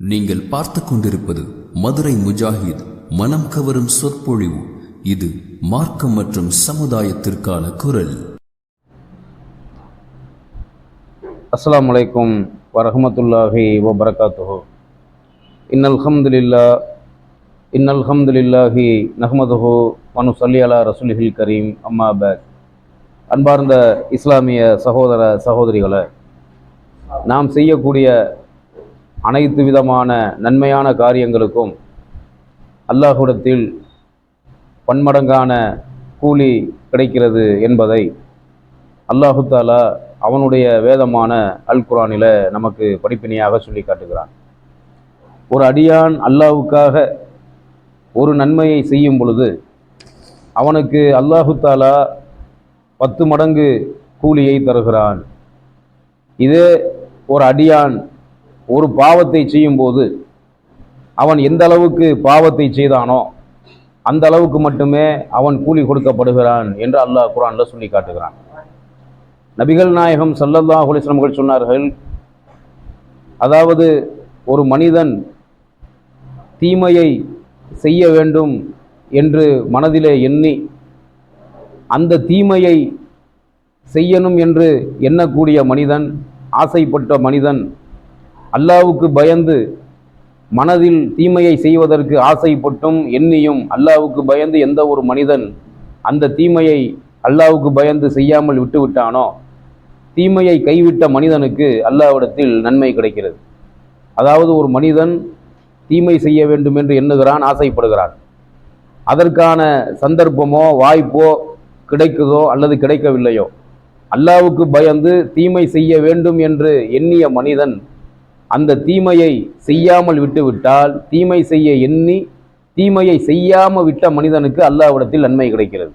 நீங்கள் பார்த்து கொண்டிருப்பது மதுரை முஜாஹித் மனம் கவரும் சொற்பொழிவு. இது மார்க்கம் மற்றும் சமுதாயத்திற்கான குரல். அஸ்லாம் அலைக்கும் வரஹமத்துல்லாஹி வபரகாத்துஹு. இன்னல்ஹம்துலில்லா இன்னல்ஹம்துலில்லாஹி நஹமதுஹோ மனு சல்லி அலா ரசூலிஹில் கரீம். அம்மா பேக் அன்பார்ந்த இஸ்லாமிய சகோதர சகோதரிகளை நாம் செய்யக்கூடிய அனைத்து விதமான நன்மையான காரியங்களுக்கும் அல்லாஹுடத்தில் பன்மடங்கான கூலி கிடைக்கிறது என்பதை அல்லாஹு தாலா அவனுடைய வேதமான அல் குரானில் நமக்கு படிப்பினையாக சொல்லி காட்டுகிறான். ஒரு அடியான் அல்லாஹுக்காக ஒரு நன்மையை செய்யும் பொழுது அவனுக்கு அல்லாஹு தாலா பத்து மடங்கு கூலியை தருகிறான். இதே ஒரு அடியான் ஒரு பாவத்தை செய்யும்போது அவன் எந்த அளவுக்கு பாவத்தை செய்தானோ அந்த அளவுக்கு மட்டுமே அவன் கூலி கொடுக்கப்படுகிறான் என்று அல்லாஹ் குரானில் சொல்லி காட்டுகிறான். நபிகள் நாயகம் சல்லல்லா ஹுலிஸ்லம்கள் சொன்னார்கள் அதாவது ஒரு மனிதன் தீமையை செய்ய வேண்டும் என்று மனதிலே எண்ணி அந்த தீமையை செய்யணும் என்று எண்ணக்கூடிய மனிதன் ஆசைப்பட்ட மனிதன் அல்லாவுக்கு பயந்து மனதில் தீமையை செய்வதற்கு ஆசைப்பட்டும் எண்ணியும் அல்லாவுக்கு பயந்து எந்த ஒரு மனிதன் அந்த தீமையை அல்லாவுக்கு பயந்து செய்யாமல் விட்டுவிட்டானோ தீமையை கைவிட்ட மனிதனுக்கு அல்லாவிடத்தில் நன்மை கிடைக்கிறது. அதாவது ஒரு மனிதன் தீமை செய்ய வேண்டும் என்று எண்ணுகிறான் ஆசைப்படுகிறான். அதற்கான சந்தர்ப்பமோ வாய்ப்போ கிடைக்குதோ அல்லது கிடைக்கவில்லையோ அல்லாவுக்கு பயந்து தீமை செய்ய வேண்டும் என்று எண்ணிய மனிதன் அந்த தீமையை செய்யாமல் விட்டுவிட்டால் தீமை செய்ய எண்ணி தீமையை செய்யாமல் விட்ட மனிதனுக்கு அல்லாவிடத்தில் நன்மை கிடைக்கிறது.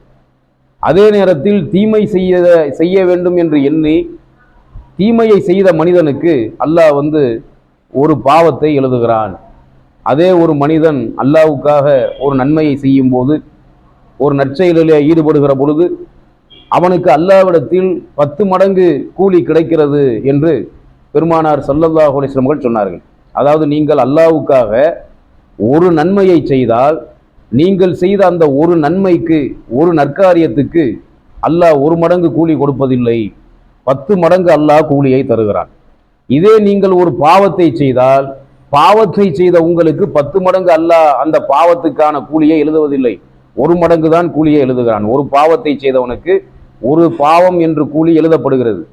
அதே நேரத்தில் தீமை செய்ய செய்ய வேண்டும் என்று எண்ணி தீமையை செய்த மனிதனுக்கு அல்லாஹ் வந்து ஒரு பாவத்தை எழுதுகிறான். அதே ஒரு மனிதன் அல்லாவுக்காக ஒரு நன்மையை செய்யும் போது ஒரு நற்செயலிலே ஈடுபடுகிற பொழுது அவனுக்கு அல்லாவிடத்தில் பத்து மடங்கு கூலி கிடைக்கிறது என்று பெருமானார் சல்லல்லாஹு அலைஹி சொன்னார்கள். அதாவது நீங்கள் அல்லாவுக்காக ஒரு நன்மையை செய்தால் நீங்கள் செய்த அந்த ஒரு நன்மைக்கு ஒரு நற்காரியத்துக்கு அல்லாஹ் ஒரு மடங்கு கூலி கொடுப்பதில்லை. பத்து மடங்கு அல்லாஹ் கூலியை தருகிறான். இதே நீங்கள் ஒரு பாவத்தை செய்தால் பாவத்தை செய்த உங்களுக்கு பத்து மடங்கு அல்லாஹ் அந்த பாவத்துக்கான கூலியை எழுதுவதில்லை. ஒரு மடங்கு தான் கூலியை எழுதுகிறான். ஒரு பாவத்தை செய்தவனுக்கு ஒரு பாவம் என்று கூலி எழுதப்படுகிறது.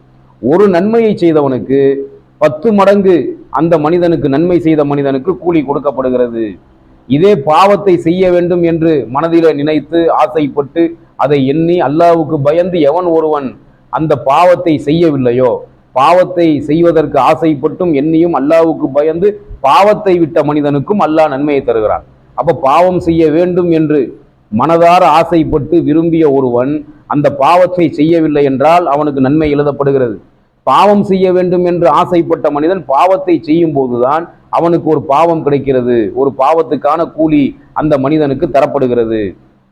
ஒரு நன்மையை செய்தவனுக்கு பத்து மடங்கு அந்த மனிதனுக்கு நன்மை செய்த மனிதனுக்கு கூலி கொடுக்கப்படுகிறது. இதே பாவத்தை செய்ய வேண்டும் என்று மனதில நினைத்து ஆசைப்பட்டு அதை எண்ணி அல்லாவுக்கு பயந்து எவன் ஒருவன் அந்த பாவத்தை செய்யவில்லையோ பாவத்தை செய்வதற்கு ஆசைப்பட்டும் எண்ணியும் அல்லாவுக்கு பயந்து பாவத்தை விட்ட மனிதனுக்கும் அல்லாஹ் நன்மையை தருகிறான். அப்போ பாவம் செய்ய வேண்டும் என்று மனதார ஆசைப்பட்டு விரும்பிய ஒருவன் அந்த பாவத்தை செய்யவில்லை என்றால் அவனுக்கு நன்மை எழுதப்படுகிறது. பாவம் செய்ய வேண்டும் என்று ஆசைப்பட்ட மனிதன் பாவத்தை செய்யும் போதுதான் அவனுக்கு ஒரு பாவம் கிடைக்கிறது. ஒரு பாவத்துக்கான கூலி அந்த மனிதனுக்கு தரப்படுகிறது.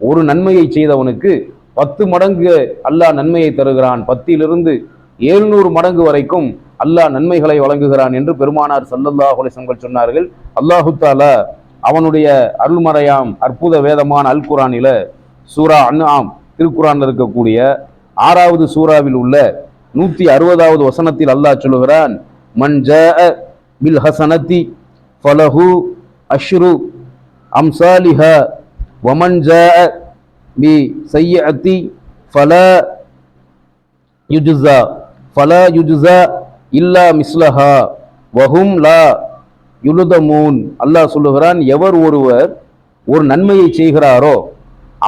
ஒரு நன்மையை செய்தவனுக்கு பத்து மடங்கு அல்லாஹ் நன்மையை தருகிறான். பத்திலிருந்து எழுநூறு மடங்கு வரைக்கும் அல்லாஹ் நன்மைகளை வழங்குகிறான் என்று பெருமானார் சல்லல்லாஹ் அலைஹி சொன்னார்கள். அல்லாஹு தாலா அவனுடைய அருள்மறையாம் அற்புத வேதமான அல் குரானில சூரா அன்ஆம் திருக்குறான்ல இருக்கக்கூடிய ஆறாவது சூறாவில் உள்ள நூத்தி அறுபதாவது வசனத்தில் அல்லாஹ் சொல்லுகிறான் மன் ஜாஅ பில் ஹசனத்தி ஃபலஹு அஷ்ரு அம்சாலிஹ வமன் ஜாஅ பி சய்யஅத்தி ஃபல யுஜுசா ஃபலா யுஜுசா இல்லா மிஸ்லஹா வஹும் லா யுலுதமூன். அல்லாஹ் சொல்லுகிறான் எவர் ஒருவர் ஒரு நன்மையை செய்கிறாரோ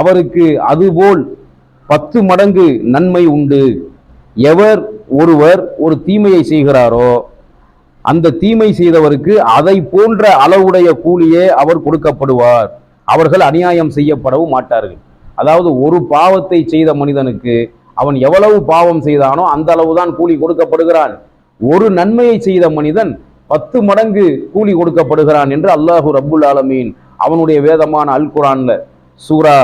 அவருக்கு அதுபோல் பத்து மடங்கு நன்மை உண்டு. எவர் ஒருவர் ஒரு தீமையை செய்கிறாரோ அந்த தீமை செய்தவருக்கு அதை போன்ற அளவுடைய கூலியே அவர் கொடுக்கப்படுவார். அவர்கள் அநியாயம் செய்யப்படவும் மாட்டார்கள். அதாவது ஒரு பாவத்தை செய்த மனிதனுக்கு அவன் எவ்வளவு பாவம் செய்தானோ அந்த அளவுதான் கூலி கொடுக்கப்படுகிறான். ஒரு நன்மையை செய்த மனிதன் பத்து மடங்கு கூலி கொடுக்கப்படுகிறான் என்று அல்லாஹூ ரப்புல் ஆலமீன் அவனுடைய வேதமான அல் குரான்ல சூரா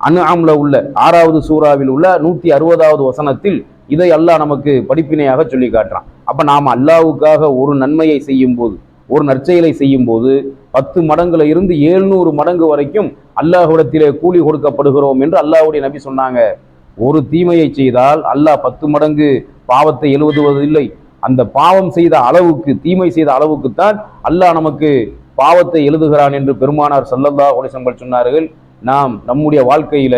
அன்ஆம்ல உள்ள ஆறாவது சூறாவில் உள்ள நூத்தி அறுபதாவது வசனத்தில் இதை அல்லாஹ் நமக்கு படிப்பினையாக சொல்லி காட்டுறான். அப்போ நாம் அல்லாவுக்காக ஒரு நன்மையை செய்யும் போது ஒரு நற்செயலை செய்யும் போது பத்து மடங்குல இருந்து ஏழ்நூறு மடங்கு வரைக்கும் அல்லாஹுடத்திலே கூலி கொடுக்கப்படுகிறோம் என்று அல்லாஹ்வுடைய நபி சொன்னாங்க. ஒரு தீமையை செய்தால் அல்லாஹ் பத்து மடங்கு பாவத்தை எழுதுவதில்லை. அந்த பாவம் செய்த அளவுக்கு தீமை செய்த அளவுக்கு தான் அல்லாஹ் நமக்கு பாவத்தை எழுதுகிறான் என்று பெருமானார் சல்லல்லா அலைஹி சொன்னார்கள். நாம் நம்முடைய வாழ்க்கையில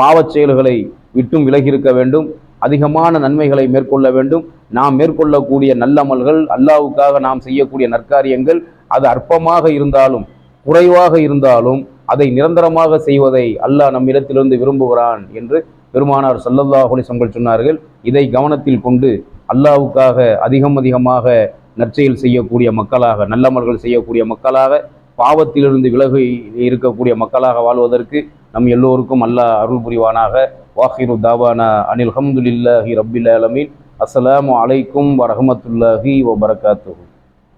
பாவச் செயல்களை விட்டும் விலகி இருக்க வேண்டும். அதிகமான நன்மைகளை மேற்கொள்ள வேண்டும். நாம் மேற்கொள்ளக்கூடிய நல்லமல்கள் அல்லாவுக்காக நாம் செய்யக்கூடிய நற்காரியங்கள் அது அற்பமாக இருந்தாலும் குறைவாக இருந்தாலும் அதை நிரந்தரமாக செய்வதை அல்லாஹ் நம்மிடத்திலிருந்து விரும்புகிறான் என்று பெருமானார் சல்லல்லா அலைஹி சொன்னார்கள். இதை கவனத்தில் கொண்டு அல்லாவுக்காக அதிகம் அதிகமாக நற்செயல் செய்யக்கூடிய மக்களாக நல்லமல்கள் செய்யக்கூடிய மக்களாக பாவத்திலிருந்து விலகி இருக்கக்கூடிய மக்களாக வாழ்வதற்கு நம் எல்லோருக்கும் அல்லாஹ் அருள் புரிவானாக. வாஹிரு தாவானா அனில் ஹம்துலில்லாஹி ரபில் அலமீன் அஸ்லாம் அலைக்கும் வரஹ்மத்துல்லாஹி வபரகாத்துஹு.